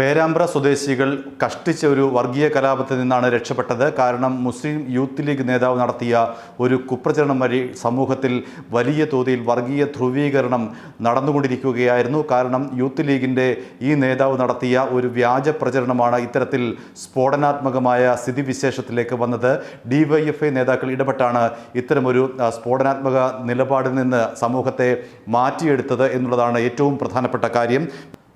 പേരാമ്പ്ര സ്വദേശികൾ കഷ്ടിച്ച ഒരു വർഗീയ കലാപത്തിൽ നിന്നാണ് രക്ഷപ്പെട്ടത്. കാരണം മുസ്ലിം യൂത്ത് ലീഗ് നേതാവ് നടത്തിയ ഒരു കുപ്രചരണം വഴി സമൂഹത്തിൽ വലിയ തോതിൽ വർഗീയ ധ്രുവീകരണം നടന്നുകൊണ്ടിരിക്കുകയായിരുന്നു. കാരണം യൂത്ത് ലീഗിന്റെ ഈ നേതാവ് നടത്തിയ ഒരു വ്യാജ പ്രചരണമാണ് ഇത്തരത്തിൽ സ്ഫോടനാത്മകമായ സ്ഥിതിവിശേഷത്തിലേക്ക് വന്നത്. ഡിവൈഎഫ്ഐ നേതാക്കൾ ഇടപെട്ടാണ് ഇത്തരമൊരു സ്ഫോടനാത്മക നിലപാടിൽ നിന്ന് സമൂഹത്തെ മാറ്റിയെടുത്തത് എന്നുള്ളതാണ് ഏറ്റവും പ്രധാനപ്പെട്ട കാര്യം.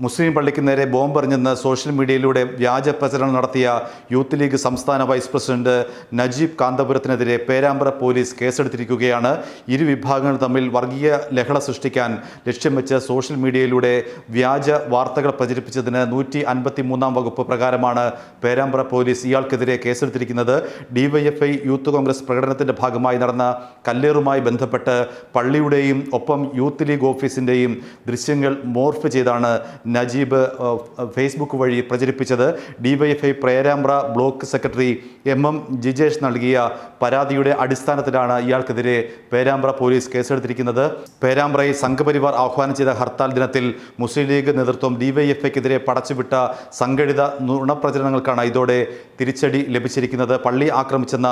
മുസ്ലിം പള്ളിക്ക് നേരെ ബോംബെറിഞ്ഞെന്ന് സോഷ്യൽ മീഡിയയിലൂടെ വ്യാജ പ്രചരണം നടത്തിയ യൂത്ത് ലീഗ് സംസ്ഥാന വൈസ് പ്രസിഡന്റ് നജീബ് കാന്തപുരത്തിനെതിരെ പേരാമ്പ്ര പോലീസ് കേസെടുത്തിരിക്കുകയാണ്. ഇരു വിഭാഗങ്ങൾ തമ്മിൽ വർഗീയ ലഹള സൃഷ്ടിക്കാൻ ലക്ഷ്യം വെച്ച് സോഷ്യൽ മീഡിയയിലൂടെ വ്യാജ വാർത്തകൾ പ്രചരിപ്പിച്ചതിന് നൂറ്റി അൻപത്തി മൂന്നാം വകുപ്പ് പ്രകാരമാണ് പേരാമ്പ്ര പോലീസ് ഇയാൾക്കെതിരെ കേസെടുത്തിരിക്കുന്നത്. ഡിവൈഎഫ്ഐ യൂത്ത് കോൺഗ്രസ് പ്രകടനത്തിന്റെ ഭാഗമായി നടന്ന കല്ലേറുമായി ബന്ധപ്പെട്ട് പള്ളിയുടെയും ഒപ്പം യൂത്ത് ലീഗ് ഓഫീസിന്റെയും ദൃശ്യങ്ങൾ മോർഫ് ചെയ്താണ് നജീബ് ഫേസ്ബുക്ക് വഴി പ്രചരിപ്പിച്ചത്. DYFI Perambra block secretary M M Jijesh നൽകിയ പരാതിയുടെ അടിസ്ഥാനത്തിലാണ് ഇയാൾക്കെതിരെ പേരാമ്പ്ര പോലീസ് കേസെടുത്തിരിക്കുന്നത്. പേരാമ്പ്രയിൽ സംഘപരിവാർ ആഹ്വാനം ചെയ്ത ഹർത്താൽ ദിനത്തിൽ മുസ്ലിം ലീഗ് നേതൃത്വം ഡിവൈഎഫ്ഐക്കെതിരെ പടച്ചുവിട്ട സംഘടിത നുണപ്രചരണങ്ങൾക്കാണ് ഇതോടെ തിരിച്ചടി ലഭിച്ചിരിക്കുന്നത്. പള്ളി ആക്രമിച്ചെന്ന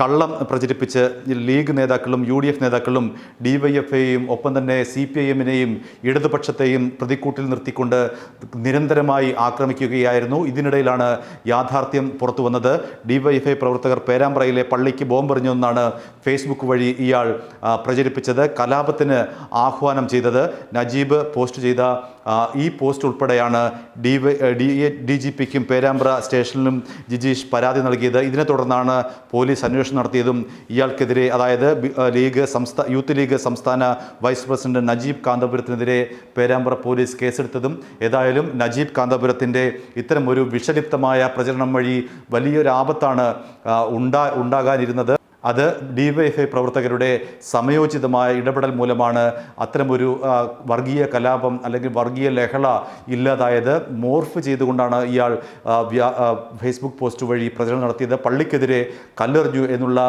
കള്ളം പ്രചരിപ്പിച്ച് ലീഗ് നേതാക്കളും യു ഡി എഫ് നേതാക്കളും ഡിവൈഎഫ്ഐയും ഒപ്പം തന്നെ സി പി ഐ എമ്മിനെയും ഇടതുപക്ഷത്തെയും പ്രതിക്കൂട്ടിൽ നിർത്തിക്കൊണ്ട് നിരന്തരമായി ആക്രമിക്കുകയായിരുന്നു. ഇതിനിടയിലാണ് യാഥാർത്ഥ്യം പുറത്തു വന്നത് ഡിവൈഎഫ്ഐ പ്രവർത്തകർ പേരാമ്പ്രയിലെ പള്ളിക്ക് ബോംബെറിഞ്ഞെന്നാണ് ഫേസ്ബുക്ക് വഴി ഇയാൾ പ്രചരിപ്പിച്ചത്. കലാപത്തിന് ആഹ്വാനം ചെയ്തത് നജീബ് പോസ്റ്റ് ചെയ്ത ഈ പോസ്റ്റ് ഉൾപ്പെടെയാണ് ഡി ഡി ജി പിക്കും പേരാമ്പ്ര സ്റ്റേഷനിലും ജിജീഷ് പരാതി നൽകിയത്. ഇതിനെ തുടർന്നാണ് പോലീസ് അന്വേഷണം നടത്തിയതും ഇയാൾക്കെതിരെ അതായത് ലീഗ് സംസ്ഥാന യൂത്ത് ലീഗ് സംസ്ഥാന വൈസ് പ്രസിഡന്റ് നജീബ് കാന്തപുരത്തിനെതിരെ പേരാമ്പ്ര പോലീസ് കേസെടുത്തതും ഏതായാലും നജീബ് കാന്തപുരത്തിന്റെ ഇത്തരം ഒരു വിഷലിപ്തമായ പ്രചരണം വഴി വലിയൊരു ആപത്താണ് ഉണ്ടാ ഉണ്ടാകാനിരുന്നത്. അത് ഡിവൈഎഫ്ഐ പ്രവർത്തകരുടെ സമയോചിതമായ ഇടപെടൽ മൂലമാണ് അത്തരമൊരു വർഗീയ കലാപം അല്ലെങ്കിൽ വർഗീയ ലഹള ഇല്ലാതായത്. മോർഫ് ചെയ്തുകൊണ്ടാണ് ഇയാൾ ഫേസ്ബുക്ക് പോസ്റ്റ് വഴി പ്രചരണം നടത്തിയത്. പള്ളിക്കെതിരെ കല്ലെറിഞ്ഞു എന്നുള്ള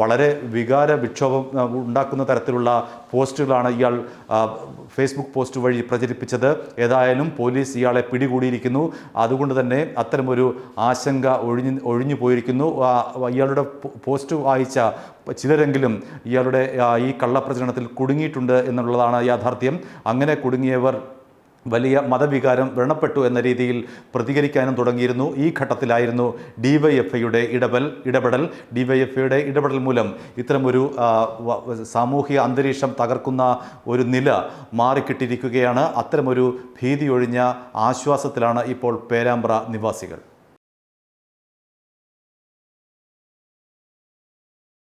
വളരെ വികാര വിക്ഷോഭം ഉണ്ടാക്കുന്ന തരത്തിലുള്ള പോസ്റ്റുകളാണ് ഇയാൾ ഫേസ്ബുക്ക് പോസ്റ്റ് വഴി പ്രചരിപ്പിച്ചത്. ഏതായാലും പോലീസ് ഇയാളെ പിടികൂടിയിരിക്കുന്നു. അതുകൊണ്ട് തന്നെ അത്തരമൊരു ആശങ്ക ഒഴിഞ്ഞു ഒഴിഞ്ഞു പോയിരിക്കുന്നു. ഇയാളുടെ പോസ്റ്റ് വായിച്ച ചിലരെങ്കിലും ഇയാളുടെ ഈ കള്ളപ്രചരണത്തിൽ കുടുങ്ങിയിട്ടുണ്ട് എന്നുള്ളതാണ് യാഥാർത്ഥ്യം. അങ്ങനെ കുടുങ്ങിയവർ വലിയ മതവികാരം വ്രണപ്പെട്ടു എന്ന രീതിയിൽ പ്രതികരിക്കാനും തുടങ്ങിയിരുന്നു. ഈ ഘട്ടത്തിലായിരുന്നു ഡിവൈഎഫ്ഐയുടെ ഇടപെൽ ഇടപെടൽ. ഡിവൈഎഫ്ഐയുടെ ഇടപെടൽ മൂലം ഇത്തരമൊരു സാമൂഹിക അന്തരീക്ഷം തകർക്കുന്ന ഒരു നില മാറിക്കിട്ടിരിക്കുകയാണ്. അത്തരമൊരു ഭീതിയൊഴിഞ്ഞ ആശ്വാസത്തിലാണ് ഇപ്പോൾ പേരാമ്പ്ര നിവാസികൾ.